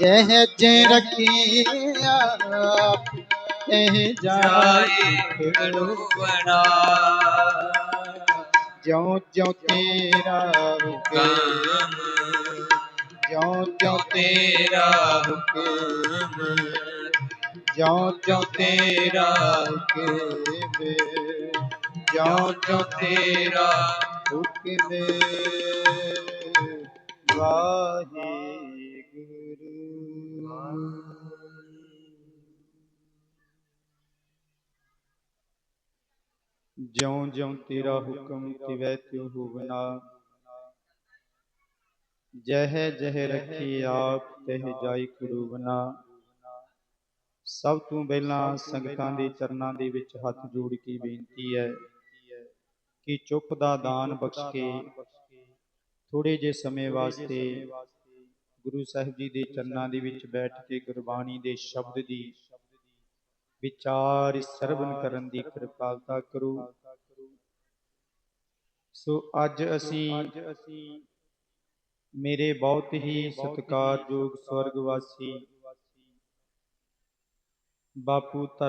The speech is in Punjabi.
ਜਹ ਜੈ ਰਖੀਆ ਇਹ ਜਾਏ ਜਾਏ ਜਿਉ ਜਿਉ ਤੇਰਾ ਹੁਕਮ ਹੁਕਮ ਜਿਉ ਜਿਉ ਤੇਰਾ ਹੁਕਮ ਜਿਉ ਜਿਉ ਤੇਰਾ ਹੁਕਮ ਜਿਉ ਜਿਉ ਤੇਰਾ ਹੁਕਮ ਵਾਹਿਗੁਰੂ ਜਿਉ ਜਿਉ ਤੇਰਾ ਹੁਕਮ ਤਿਵੈ ਤਿਉ ਹੋਵਨਾ। ਜਹ ਜਹ ਰਖੀ ਆਪ ਤਹ ਜਾਈ ਕਰੂਵਨਾ ਸਭ ਤੋਂ ਪਹਿਲਾਂ ਸੰਗਤਾਂ ਦੇ ਚਰਨਾਂ ਦੇ ਵਿੱਚ ਹੱਥ ਜੋੜ ਕੇ ਬੇਨਤੀ ਹੈ ਕਿ ਚੁੱਪ ਦਾ ਦਾਨ ਬਖਸ਼ ਕੇ ਥੋੜੇ ਜੇ ਸਮੇਂ ਵਾਸਤੇ ਗੁਰੂ ਸਾਹਿਬ ਜੀ ਦੇ ਚਰਨਾਂ ਦੇ ਵਿੱਚ ਬੈਠ ਕੇ ਗੁਰਬਾਣੀ ਦੇ ਸ਼ਬਦ ਦੀ ਵਿਚਾਰ ਸਰਵਨ ਕਰਨ ਦੀ ਕਿਰਪਾਲਤਾ ਕਰੋ। ਸੋ ਅੱਜ ਅਸੀਂ ਮੇਰੇ ਬਹੁਤ ਹੀ ਸਤਿਕਾਰਯੋਗ ਸਵਰਗਵਾਸੀ ਬਾਪੂ ਧਰਮ